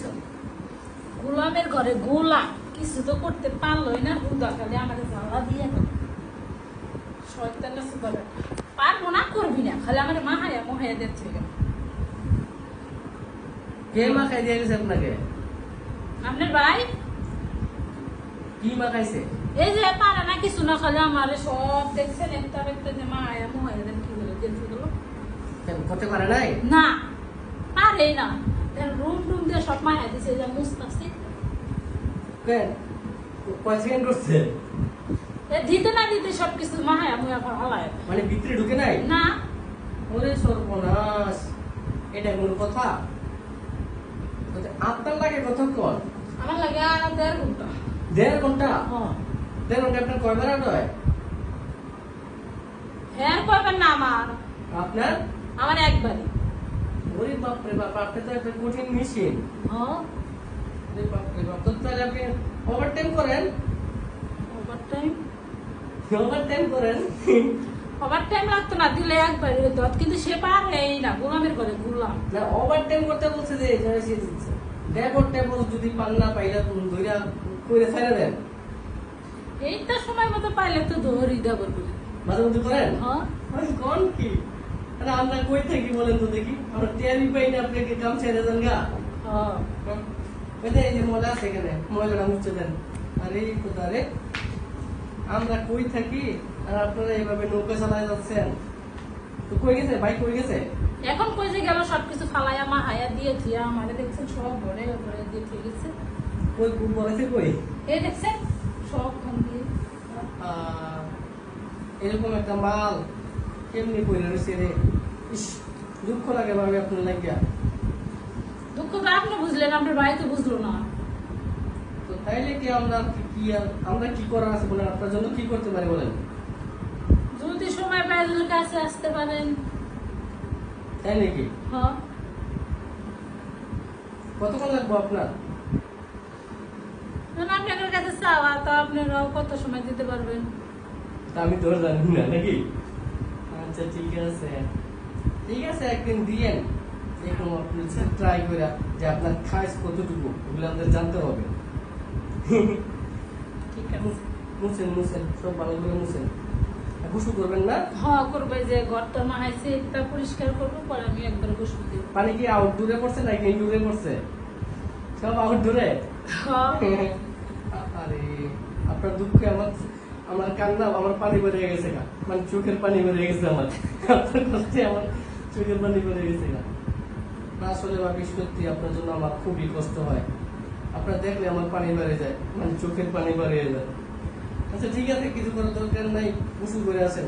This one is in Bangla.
বুঝছ গোলামের ঘরে গোলা কিছু তো করতে পারলোই না হুদা খালি আমাকে জ্বালা দিয়ে গেল শয়তানটা সুপার পারব না করবি না খালি আমার মাহায়া মহায়া দেখছে কে মাখাই দিয়ে গেছে আপনাকে? আপনার ভাই? কি মাখাইছে? এই যে পারে না কিছু না খালি আমার সব দেখছেন একটা একটা যে মাহায়া মহায়া দেন কি হলো দেখছে গেল করতে পারে নাই? না পারেই না। রুম টুম দিয়ে সব মায়া দিছে যে মুস্তাছি কেন কয় সেকেন্ড করছে? দিতে না দিতে সব কিছু মাহায়া মুয়া হলায়। মানে ভিতরে ঢুকে নাই? না। ওরে সর্বনাশ। এটা কোনো কথা? আচ্ছা, আপনার লাগে কতক্ষণ আমার লাগে আর দেড় ঘণ্টা। দেড় ঘণ্টা? হ্যাঁ। দেড় ঘণ্টা আপনার কয় বেড়া হয় হ্যাঁ করবেন না আমার আপনার? আমার একবারই ওরে বাপরে বাপ আপনি তো একটা কঠিন মেশিন হ্যাঁ। ওরে বাপরে বাপ তো তাহলে আপনি ওভার করেন? ওভার টাইম ওভার করেন? ওভার টাইম লাগতো না দিলে একবারই হতো কিন্তু সে পারেই না গোলামের ঘরে গোলাম না করতে বলছে যে ডেবর টেবল যদি পান না পাইলে ধইরা কইরে ছাইরা দেন। এইটা সময় মতো পাইলে তো ধরি দেবো। বলে মাঝে মধ্যে করেন? হ্যাঁ। কোন কি? আরে আমরা কই থাকি বলেন তো দেখি। আমরা টিয়ারি পাই না আপনাকে কাম ছেড়ে দেন গা। হ্যাঁ। এই যে ময়লা আছে এখানে ময়লাটা মুছে দেন আরে কোথা রে আমরা কই থাকি আর আপনারা এইভাবে নৌকা চালায় যাচ্ছেন? তো কই গেছে? ভাই কই গেছে? এখন কই যে গেল সবকিছু ফালাইয়া মা হায়া দিয়ে থিয়া আমারে দেখছেন সব ভরে ভরে দিয়ে ঠিক গেছে। কই বলেছে কই? এই দেখছেন সব খান দিয়ে। এরকম একটা মাল। কেমনি কইরা রয়েছে রে? ইস দুঃখ লাগে ভাবে আপনার লাগিয়া দুঃখ তো আপনি বুঝলেন আপনার ভাই তো বুঝলো না। তো তাইলে কি আমরা কি- কি আমরা কি করার আছে বলেন? আপনার জন্য কি করতে পারি বলেন? যদি সময় পায় যদি কাছে আসতে পারেন। তাই নাকি? হ্যাঁ। কতক্ষণ লাগবো আপনার? না আপনাদের কাছে চাওয়া তো আপনারাও কত সময় দিতে পারবেন? তা আমি তোর জানি না নাকি? আচ্ছা ঠিক আছে। ঠিক আছে একদিন দিয়েন। দেখুন আপনি ট্রাই করে যে আপনার খাস কতটুকু ওগুলো আমাদের জানতে হবে। ঠিক আছে। মুছেন মুছেন সব মুছেন। গোসল করবেন না? হ্যাঁ করবে যে ঘরটা মাহাইছে এটা পরিষ্কার করব পরে আমি একবার গোসল দিব। পানি কি আউটডোরে পড়ছে নাকি ইনডোরে পড়ছে সব আউটডোরে হ্যাঁ। আরে আপনার দুঃখে আমার কান্না আমার পানি বেরিয়ে গেছে গা। মানে চোখের পানি বেরিয়ে গেছে আমার। কষ্টে আমার চোখের পানি বেড়ে গেছে না, আসলে ভাবি সত্যি আপনার জন্য আমার খুবই কষ্ট হয়। আপনার দেখলে আমার পানি বেড়ে যায় মানে চোখের পানি বেড়ে যায়। আচ্ছা ঠিক আছে কিছু করার দরকার নাই, উঁচু করে আসেন।